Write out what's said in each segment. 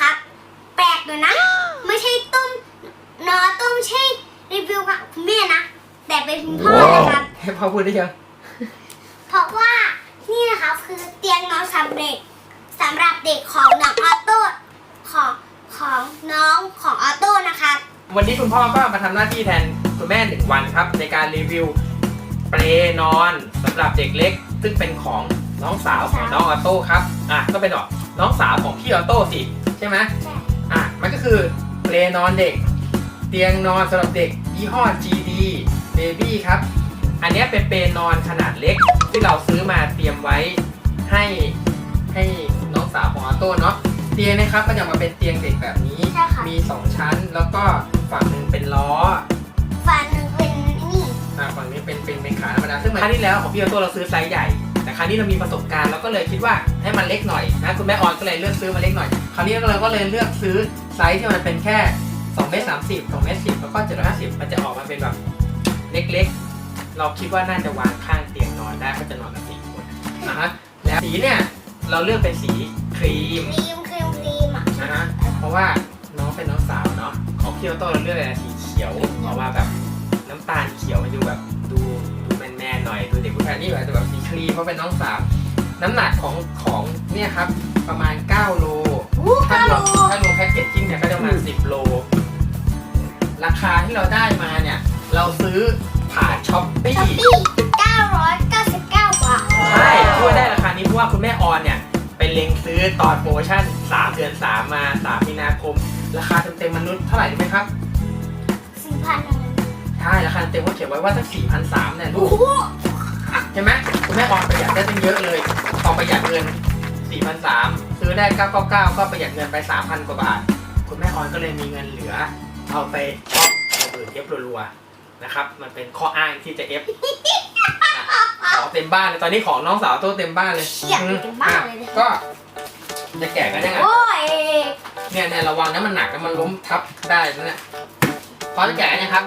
ครับ แปลกอยู่นะ ไม่ใช่ต้มนอต้มใช่รีวิวของคุณแม่นะ แต่เป็นพ่อนะครับ ให้พ่อพูดได้ยัง เพราะว่านี่นะคะคือเตียงนอนสำเร็จสำหรับเด็กของน้องออโต้ของของน้องของออโต้นะครับ วันนี้คุณพ่อก็มาทำหน้าที่แทนคุณแม่หนึ่งวันครับ ในการรีวิวเปลนอนสำหรับเด็กเล็ก ซึ่งเป็นของน้องสาวของน้องออโต้ครับ อะก็เป็นหรอน้องสาวของพี่ออโต้สิ ใช่ไหมใช่อะมันก็คือเปลนอนเด็ก เตียงนอนสำหรับเด็กยี่ห้อ GD Baby ครับ อันเนี้ยเป็นเปลนอนขนาดเล็ก ที่เราซื้อมาเตรียมไว้ให้ให้น้องสาวของออโต้เนาะเตียงนะครับก็จะมาเป็นเตียงเด็กแบบนี้ ใช่ค่ะ มี 2 ชั้นแล้วก็ฝั่งหนึ่งเป็นล้อฟันหนึ่งเป็นนี่อ่าฝั่งนี้เป็นเป็นเป็นขาธรรมดาซึ่งครั้งที่แล้วของพี่ออโต้เราซื้อไซส์ใหญ่ แต่ครั้งนี้เรามีประสบการณ์เราก็เลยคิดว่าให้มันเล็กหน่อยนะคุณแม่ออนก็เลยเลือกซื้อมาเล็กหน่อย คราวนี้เราก็เลยเลือกซื้อไซส์ที่มันเป็นแค่2เมตร30 2เมตร10แล้วก็750มันจะออกมาเป็นแบบเล็กๆ เราคิดว่าน่าจะวางข้างเตียงนอนได้ก็จะนอนกันสี่คนนะฮะแล้วสีเนี่ยเราเลือกเป็นสีครีมครีมครีมครีมอะนะฮะเพราะว่าน้องเป็นน้องสาวเนาะของพี่ออโต้เราเลือกอะไรนะสีเขียวออกมาแบบน้ำตาลเขียวมันดูแบบ หน่อยดูเด็กผู้ชายนี่แบบจะแบบสีครีมเพราะเป็นน้องสาวน้ำหนักของของเนี่ยครับประมาณ 9 โลวู้ถ้าฮัลรโหลวมถ้ารวมแพ็กเกจจิ้งเนี่ยก็จะประมาณ 10 โล ราคาที่เราได้มาเนี่ย เราซื้อผ่านช้อปปี้ช้อปปี้999 บาท ใช่ช่วยได้ราคานี้เพราะว่าคุณแม่ออนเนี่ยไปเล็งซื้อตอนโปรโมชั่น 3 เดือน 3 มา 3 มีนาคม ราคาเต็มๆมนุษย์เท่าไหร่รู้ไหมครับสี่พันใช่ ราคาเต็มเขาเขียนไว้ว่าสัก4,300เนี่ยลูโอ้กโหใช่ไหมคุณแม่ออนประหยัดได้ตั้งเยอะเลยพอประหยัดเงิน4,300ซื้อได้999ก็ประหยัดเงินไป3,000กว่าบาท คุณแม่ออนก็เลยมีเงินเหลือ เอาไปช็อปเอาอื่นเอฟรัวๆนะครับ มันเป็นข้ออ้างที่จะเอฟของเต็มบ้านเลยตอนนี้ของน้องสาวโตเต็มบ้านเลยเชี่ยเต็มบ้านเลยเนี่ยก็จะแกะกันยังไงโอ้ยเนี่ยเนี่ยระวังนะมันหนักนะมันล้มทับได้นะเนี่ยพร้อมจะแกะยังครับ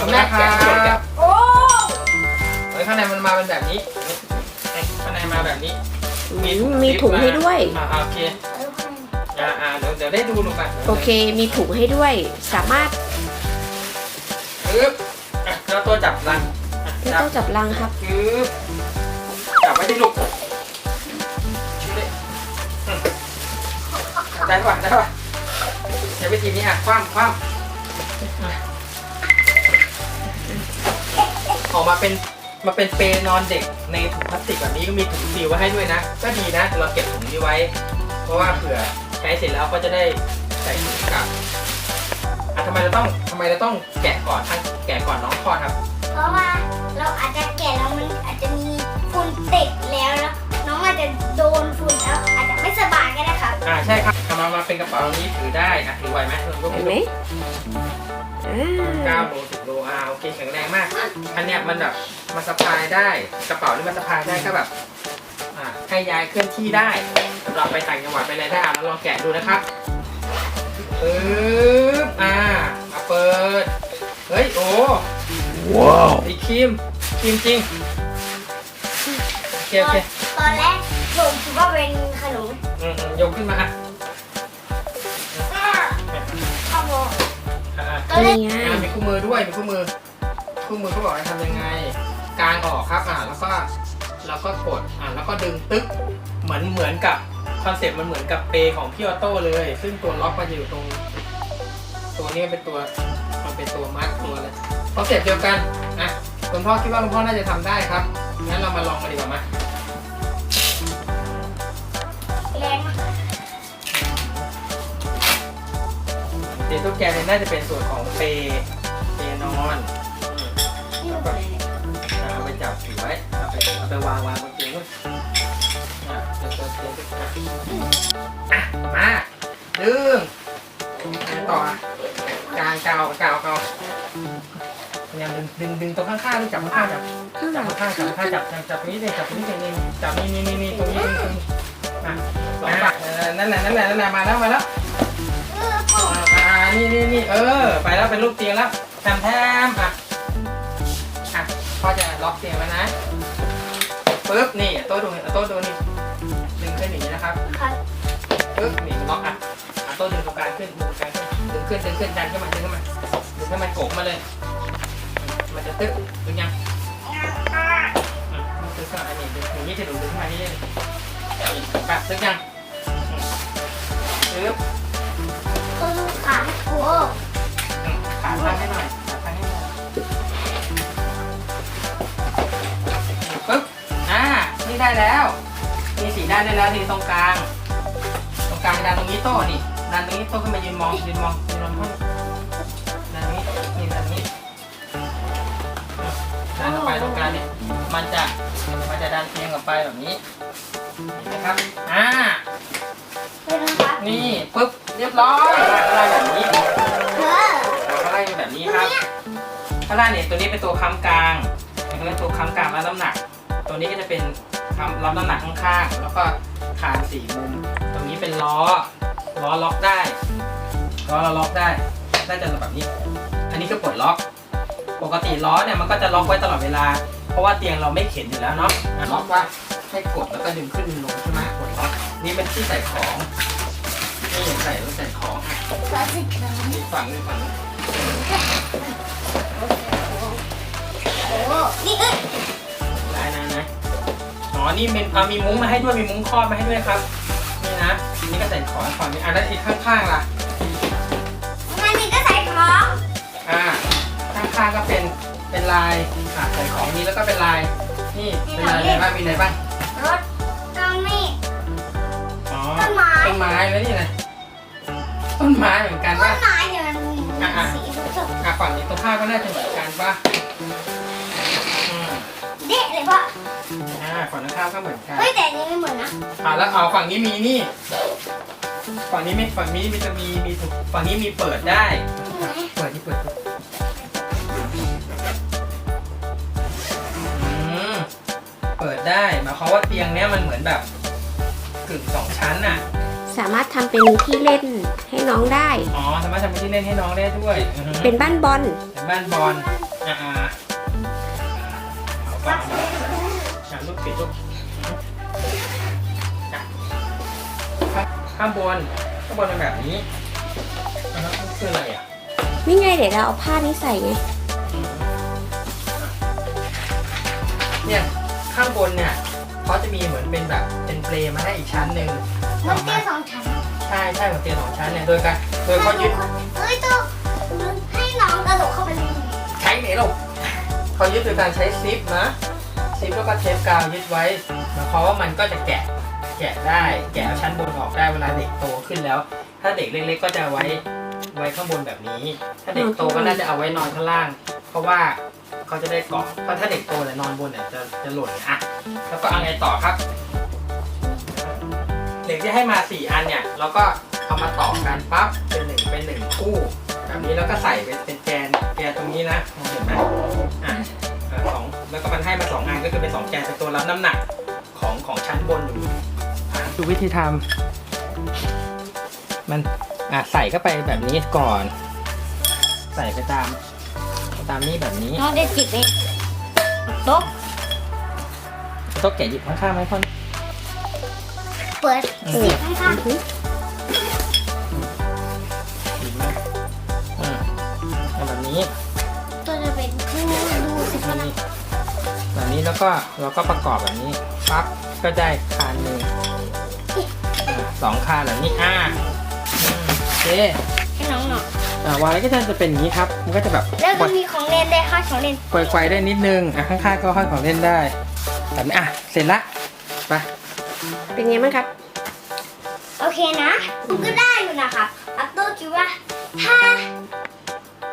คุณแม่แกะเสร็จแล้วโอ้เฮ้ยข้างในมันมาเป็นแบบนี้เฮ้ยข้างในมาแบบนี้ มีมีถุงให้ด้วยอ่าโอเคอ่าอ่าเดี๋ยวเดี๋ยวได้ดูลงไปโอเคมีถุงให้ด้วย สามารถปึ๊บอะแล้วตัวจับรังอะไม่จับต้องจับรังครับปึ๊บจับไว้ที่ลูกนี่อืมได้ป่ะได้ป่ะใช้วิธีนี้อะคว่ำคว่ำ ออกมาเป็นมาเป็นเปรย์นอนเด็กในถุงพลาสติกแบบนี้ก็มีถุงซีลไว้ให้ด้วยนะ ก็ดีนะเราเก็บถุงนี้ไว้ เพราะว่าเผื่อใช้เสร็จแล้วก็จะได้ใส่ถุงกลับอะทำไมเราต้องทำไมเราต้องแกะก่อนทั้งแกะก่อนน้องคลอดครับ เพราะว่าเราอาจจะแก่แล้วมันอาจจะมีฝุ่นติดแล้วแล้ว น้องอาจจะโดนฝุ่นแล้วอาจจะไม่สบายก็ได้ครับอ่าใช่ครับทำมามาเป็นกระเป๋านี้ถือได้อะถือไหวไหมลองยกเห็นดูไหมอ่า เก้าโลสิบโลอ่าโอเคแข็งแรงมาก อันเนี้ยมันแบบมันสะพายได้กระเป๋านี่มันสะพายได้ก็แบบอ่าให้ยายเคลื่อนที่ได้สำหรับไปต่างจังหวัดไปอะไรได้อะแล้วลองแกะดูนะครับปึ๊บอ่ามาเปิด เฮ้ยโอ้ว้าวไอครีมครีมจริงโอเคโอเคตอนแรกผมคิดว่าเป็นขนมอืมอืมยกขึ้นมาอะ นแรกนี่ไงอ่ามีคู่มือด้วยมีคู่มือ คู่มือเขาบอกให้ทำยังไง กางออกครับอ่าแล้วก็แล้วก็กดอ่าแล้วก็ดึงตึ๊กเหมือนเหมือนกับคอนเซ็ปต์มันเหมือนกับเปย์ของพี่ออโต้เลย ซึ่งตัวล็อกมันจะอยู่ตรง ตัวนี้มันเป็นตัวมันเป็นตัวมัดตัวเลยคอนเซ็ปต์เดียวกันอะคุณพ่อคิดว่าคุณพ่อน่าจะทำได้ครับงั้นเรามาลองกันดีกว่ามาแรงมาก เตียงตุ๊กแกเนี่ยน่าจะเป็นส่วนของเปย์เปย์นอนอืมนี่หมดเลยอะเอาไปจับถือไว้เอาไปเอาไปวางวางบนเตียงด้วยอะเตียงเตียงเตียงตุ๊กแกอะมาดึงต่ออะกางกาวกาวกาวพยายามดึงดึงดึงตรงข้างๆด้วยจับข้างๆจับข้างหจัลับงข้างๆจับข้างๆจับจับจับตรงนี้เลยจับตรงนี้เลยนี่จับนี่นี่นี่นี่ตรงนี้ตรงนี้อะสองฝั่งเออนั่นแหละนั่นแหละนั่นแหละมาแล้วมาแล้ว นี่นี่นี่เออ ไปแล้วเป็นลูกเตียงแล้วแถมแถมอะอะพ่อจะล็อกเตียงไว้นะปึ๊บนี่โต๊ะดูโต๊ะดูนี่ดึงขึ้นอย่างนี้นะครับครับปึ๊บนี่ล็อกอะอะโต๊ะดึงตรงกลางขึ้นตรงกลางขึ้นดึงขึ้นดึงขึ้นดันขึ้นมาดึงขึ้นมาดึงขึ้นให้มันโกกมาเลย มันจะตึ๊กตึ๊กยังอะมันตึ๊กก็อันนี้ดึงอย่างนี้จะดูดึงขึ้นมานี่เลยแบบตึ๊กยังตึ๊บ ขาโอ้อืมขาตั้งให้หน่อยขาตั้งให้หน่อยปึ๊บอ่านี่ได้แล้วมีสีด้านได้แล้วทีตรงกลาง ตรงกลางดันตรงนี้โต้นี่ดันตรงนี้โต้ขึ้นมายืนมองยืนมองยืนมองห้องดันตรงนี้นี่ดันตรงนี้ดันลงไปตรงกลางเนี่ยมันจะมันจะดันเอียงออกไปแบบนี้เห็นไหมครับอ่าคือนะครับนี่ปึ๊บ เรียบร้อยอะไรแบบนี้เออเราก็ไล่แบบนี้ครับข้างล่างเนี่ยตัวนี้เป็นตัวค้ำกลางตัวนี้เป็นตัวค้ำกลางรับน้ำหนัก ตัวนี้ก็จะเป็นค้ำรับน้ำหนักข้างๆ แล้วก็คานสี่มุม ตรงนี้เป็นล้อ ล้อล็อกได้ล้อเราล็อกได้ได้จะแบบนี้ อันนี้คือปลดล็อก ปกติล้อเนี่ยมันก็จะล็อกไว้ตลอดเวลา เพราะว่าเตียงเราไม่เข็นอยู่แล้วเนาะอะล็อกว่าให้กดแล้วก็ดึงขึ้นดึงลงใช่ไหมกดล็อก นี่เป็นที่ใส่ของ นี่ใส่แล้วใส่ของอะก็สิเกินนี่ฝั่งนี้ฝั่งโอ้นี่เอ้ยได้นะนะอ๋อนี่เป็นอ่ามีมุ้งมาให้ด้วยมีมุ้งครอบมาให้ด้วยครับนี่นะนี่ก็ใส่ของฝั่งนี้อะแล้วอีกข้างๆล่ะงานนี้ก็ใส่ของอ่าข้างๆก็เป็นเป็นลายอะใส่ของนี้แล้วก็เป็นลายนี่เป็นลายอะไรบ้างมีอะไรบ้างรถก็มีอ๋อต้นไม้ต้นไม้แล้วนี่อะไร ต้นไม้เหมือนกันต้ป่ะนไม้เนี่ยมันมีสีสุดอะฝั่งนี้ตรงข้ามก็น่าจะเหมือนกันป่ะอืมๆเด็ดเลยพ่ออ่าฝั่งตรงข้ามก็เหมือนกัน เฮ้ยแต่อันนี้ไม่เหมือนนะอ่าแล้วเอาฝั่งนี้มีนี่ ฝั่งนี้ไม่ฝั่งนี้มันจะมีมีถูกฝั่งนี้มีเปิดได้เปิดที่เปิดที่อืมเปิดได้หมายความว่าเตียงเนี้ยมันเหมือนแบบกึ่งสองชั้นน่ะ สามารถทำเป็นที่เล่นให้น้องได้ อ๋อสามารถทำเป็นที่เล่นให้น้องได้ด้วยอือฮึเป็นบ้านบอลเป็นบ้านบอลอ่าอ่าเอาก่อนอะลูกปิดลูกอะข้างบนข้างบนเป็นแบบนี้อ่าฮะมันคืออะไรอะ นี่ไงเดี๋ยวเราเอาผ้านี้ใส่ไงเนี่ยข้างบนเนี่ยเขาจะมีเหมือนเป็นแบบเป็นเปลมาให้อีกชั้นหนึ่ง มันเตี้ยสองชั้นใช่ใช่เหมือนเตียงสองชั้นเนี่ยโดยการโดยเขายึดเอ้ยตัวให้น้องกระโดดเข้าไปเลยใช้ไหนหรอกเขายึดโดยการใช้ซิปนะซิปแล้วก็เทปกาวยึดไว้หมายความว่ามันก็จะแกะแกะได้แกะเอาชั้นบนออกได้เวลาเด็กโตขึ้นแล้ว ถ้าเด็กเล็ก ๆ ก็จะไว้ไว้ข้างบนแบบนี้ ถ้าเด็กโตก็น่าจะเอาไว้นอนข้างล่าง เพราะว่าเขาจะได้เกาะเพราะถ้าเด็กโตเนี่ยนอนบนเนี่ยจะจะหล่นอะแล้วก็เอาไงต่อครับ เหล็กที่ให้มาสี่อันเนี่ยเราก็เอามาต่อกันปั๊บเป็นหนึ่งเป็นหนึ่งคู่แบบนี้แล้วก็ใส่เป็นเป็นแกนแกนตรงนี้นะมองเห็นไหมอะเอ่อสองแล้วก็มันให้มาสองอันก็คือเป็นสองแกนเป็นตัวรับน้ำหนักของของชั้นบนอยู่อะดูวิธีทำมันอะใส่เข้าไปแบบนี้ก่อน ใส่ไปตามตามนี้แบบนี้น้องเด็ดจิบเองโต๊ะโต๊ะแกะหยิบข้างๆไหมพ่อ เปิดอืจิมบให้ค่ะหยิบมาอ่าเอาแบบนี้ตัวจะเป็นคู่ดูสิคะนะนี่แบบนี้แล้วก็เราก็ประกอบแบบนี้ปั๊บก็ได้คานหนึ่งอ่าสองคานแบบนี้อ่าอืมโอเคให้น้องหน่อยอ่าวางแล้วก็จะเป็นอย่างนี้ครับ มันก็จะแบบแล้วก็มีของเล่นได้ค่ะของเล่น ไกวๆได้นิดนึง อะข้างๆก็ห้อยของเล่นได้แบบนี้อะ เสร็จละ ไป เป็นไงบ้างครับ โอเคนะมันก็ได้อยู่นะครับอัปโต้คิดว่าถ้า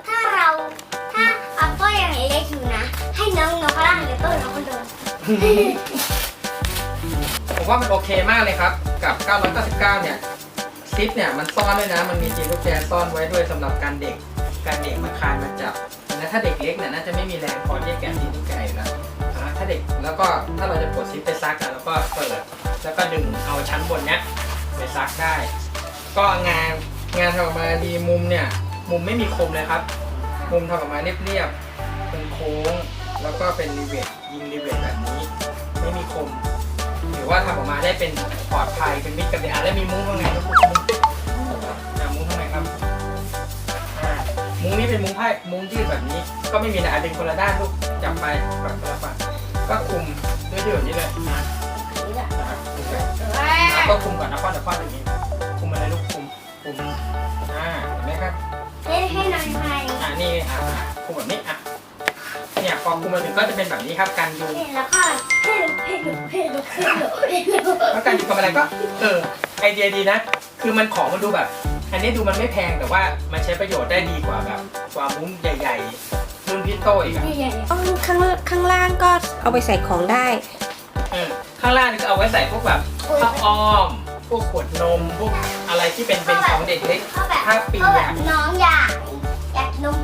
ถ้าเราถ้าอัปโต้ยังเล็กอยู่นะ ให้น้องน้องก็ล่างเลยโต้น้องก็เดินผมว่ามันโอเคมากเลยครับ กับ 999 เนี่ยซิปเนี่ยมันซ่อนด้วยนะ มันมีจีนลูกแจซ่อนไว้ด้วยสำหรับการเด็ก การเด็กมาคานมาจับนะถ้าเด็กเล็กเนี่ยน่าจะไม่มีแรงพอที่จะแกะจีนลูกแจอยู่แล้วอ่า ถ้าเด็กแล้วก็ถ้าเราจะกดซิปไปซักอะแล้วก็เปิดแล้วก็ดึงเอาชั้นบนเนี้ยไปซักได้ ก็งานงานทำออกมาดีมุมเนี่ย มุมไม่มีคมเลยครับ มุมทำออกมาเรียบๆเป็นโค้ง แล้วก็เป็นรีเวทยิงรีเวทแบบนี้ ไม่มีคมถือว่าทำออกมาได้เป็นปลอดภัยเป็นมิตรกับเด็กแล้วมีมุ้งข้างในครับมุ้งอะมุ้งข้างในครับมุ้งนี้เป็นมุ้งผ้ามุ้งยืดแบบนี้ ก็ไม่มีนะอาจเป็นคนละด้านลูกจับไปฝั่งคนละฝั่ง ก็คุมด้วยยืดแบบนี้เลยนะนี่แหละนะครับคุมไปแล้วก็คุมก่อนนะป้อนเดี๋ยวป้อนอย่างนี้ คุมอะไรลูกคุมคุมอ่าเห็นไหมครับให้ให้น้องไทยอ่านี่อ่าคุมแบบนี้อะเนี่ยพอคุมมาถึงก็จะเป็นแบบนี้ครับการยุงแล้วก็ให้ลุกให้ลุกให้ลุกให้ลุกให้ลุกแล้วการยุงทำอะไรก็เออไอเดียดีนะ คือมันของมันดูแบบ อันนี้ดูมันไม่แพงแต่ว่ามันใช้ประโยชน์ได้ดีกว่าแบบกว่ามุ้งใหญ่ ๆ รุ่นพี่โตอีกอะใหญ่ต้องข้างข้างล่างก็เอาไปใส่ของได้ เออข้างล่างนี่ก็เอาไว้ใส่พวกแบบผ้าอ้อม พวกขวดนม พวกอะไรที่เป็นเป็นของเด็กเล็กเขาแบบถ้าปีเขาแบอะบน้องอยากอยากนม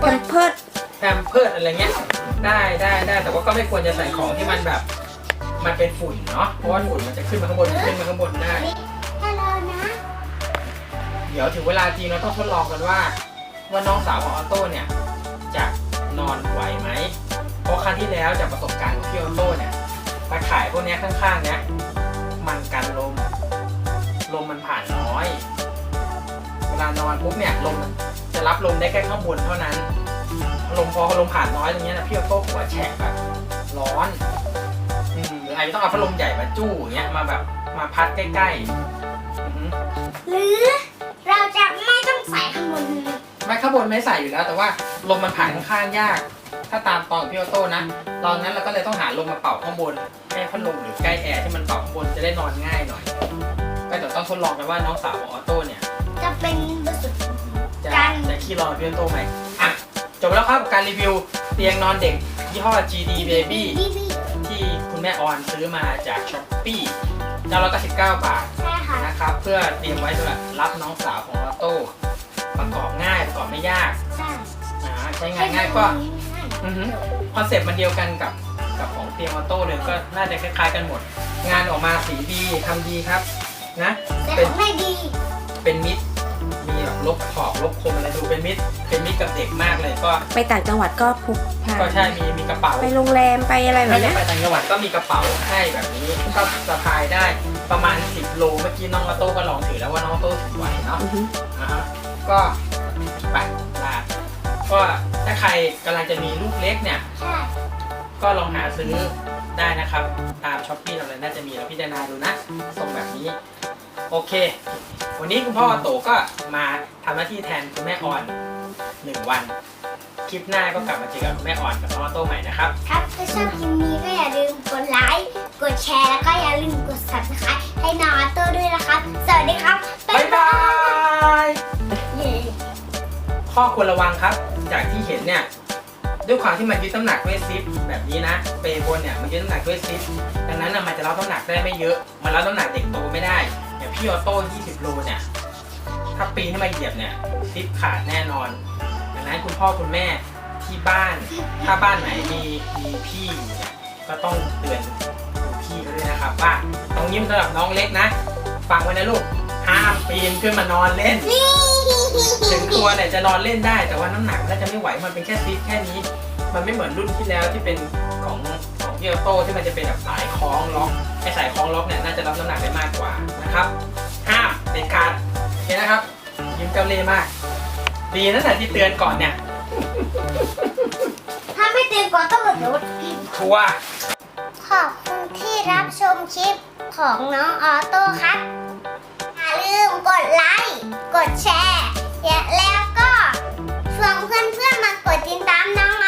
แพมเพิร์ดแพมเพิร์ดอะไรเงี้ย ได้ได้ได้ แต่ว่าก็ไม่ควรจะใส่ของที่มันแบบ มันเป็นฝุ่นเนาะ เพราะว่าฝุ่นมันจะขึ้นมาข้างบนขึ้นมาข้างบนได้นี่ฮัลโหลนะเดี๋ยวถึงเวลาจริงเราต้องทดลองกันว่าว่าน้องสาวของออโต้เนี่ยจะ นอนไหวไหมเพราะครั้งที่แล้วจากประสบการณ์ของพี่ออโต้เนี่ยตาข่ายพวกนี้ข้างๆเนี้ยมันกันลม ลมมันผ่านน้อย เวลานอนปุ๊บเนี่ยลมจะรับลมได้แค่ข้างบนเท่านั้น ลมพอลมผ่านน้อยตรงเนี้ยนะพี่ออโต้หัวแฉกแบบร้อนอืมหรืออาจจะต้องเอาพัดลมใหญ่มาจู้อย่างเงี้ยมาแบบมาพัดใกล้ๆอือหือหรือเราจะไม่ต้องใส่ข้างบน ไม่ข้างบนไม่ใส่อยู่แล้ว แต่ว่าลมมันผ่านข้างๆยาก ถ้าตามตอนของพี่ออโต้นะตอนนั้นเราก็เลยต้องหาลมมาเป่าข้างบนให้พัดลมหรือใกล้แอร์ที่มันเป่าข้างบนจะได้นอนง่ายหน่อย ก็เดี๋ยวต้องทดลองกันว่าน้องสาวของออโต้เนี่ยจะเป็นบสุดจะกันจะขี้รอนพี่ออโต้ไหมอะจบแล้วครับกับการรีวิวเตียงนอนเด็กยี่ห้อ GD Baby พี่พี่ที่คุณแม่ออนซื้อมาจากช้อปปี้999 บาทใช่ค่ะนะครับ เพื่อเตรียมไว้สำหรับรับน้องสาวของออโต้ ประกอบง่ายประกอบไม่ยากใช่อ่าใช้งานง่ายก็อือฮึคอนเซ็ปต์มันเดียวกันกับกับของเตียงออโต้เลยก็น่าจะคล้ายๆกันหมด งานออกมาสีดีทำดีครับนะแต่ของไม่ดีเป็นมิตรมีแบบลบขอบลบคมอะไรดูเป็นมิตรเป็นมิตรกับเด็กมากเลยก็ ไปต่างจังหวัดก็พกพาก็ใช่มีมีกระเป๋า ไปโรงแรมไปอะไรแบถ้าบจะเนี้ยไปต่างจังหวัดก็มีกระเป๋าให้แบบนี้ก็สะพายได้ประมาณ 10 โล เมื่อกี้น้องออโต้ก็ลองถือแล้วว่าน้องออโต้ถือไหวเนาะอือฮึอ่าฮะ ก็ไปลาก็ถ้าใครกำลังจะมีลูกเล็กเนี่ย ใช่ก็ลองหาซื้อได้นะครับ ตามช้อปปี้อะไรน่าจะมีเราพิจารณาดูนะส่งแบบนี้ โอเค วันนี้คุณพ่อโตก็มาทำหน้าที่แทนคุณแม่ออนหนึ่งวัน คลิปหน้าก็กลับมาเจอกับคุณแม่ออนกับน้องออโต้ใหม่นะครับ ครับถ้าชอบคลิปนี้ก็อย่าลืมกดไลค์กดแชร์แล้วก็อย่าลืมกด subscribe ให้น้องอาร์เตอร์ด้วยนะครับ สวัสดีครับ บ๊ายบายเย้ ข้อควรระวังครับ จากที่เห็นเนี่ยด้วยความที่มันยึดน้ำหนักด้วยซิปแบบนี้นะเปย์บนเนี่ยมันยึดน้ำหนักด้วยซิปดังนั้นนะมันจะรับน้ำหนักได้ไม่เยอะ มันรับน้ำหนักเด็กโตไม่ได้อย่างพี่ออโต้ 20 โลเนี่ยถ้าปีนขึ้นมาเหยียบเนี่ยซิปขาดแน่นอน ดังนั้นคุณพ่อคุณแม่ที่บ้าน ถ้าบ้านไหนมีมีพี่อยู่เนี่ยก็ต้องเตือนพี่เขาด้วยนะครับว่าตรงนี้มันสำหรับน้องเล็กนะฟังไว้นะลูกห้ามปีนขึ้นมานอนเล่น ถึงตัวเนี่ยจะนอนเล่นได้แต่ว่าน้ำหนักน่าจะไม่ไหวมันเป็นแค่ซิปแค่นี้ มันไม่เหมือนรุ่นที่แล้วที่เป็นของของพี่ออโต้ที่มันจะเป็นแบบสายคล้องล็อกไอสายคล้องล็อกเนี่ยน่าจะรับน้ำหนักได้มากกว่านะครับห้ามเด็ดขาดโอเคนะครับ ยิ้มเจ้าเล่ห์มาก ดีนะแต่ที่เตือนก่อนเนี่ยถ้าไม่เตือนก่อนต้องกดรถชัวร์ขอบคุณที่รับชมคลิปของน้องออโต้ครับ อย่าลืมกดไลค์ กดแชร์ และแล้วก็ชวนเพื่อนๆมากดติดตามน้อง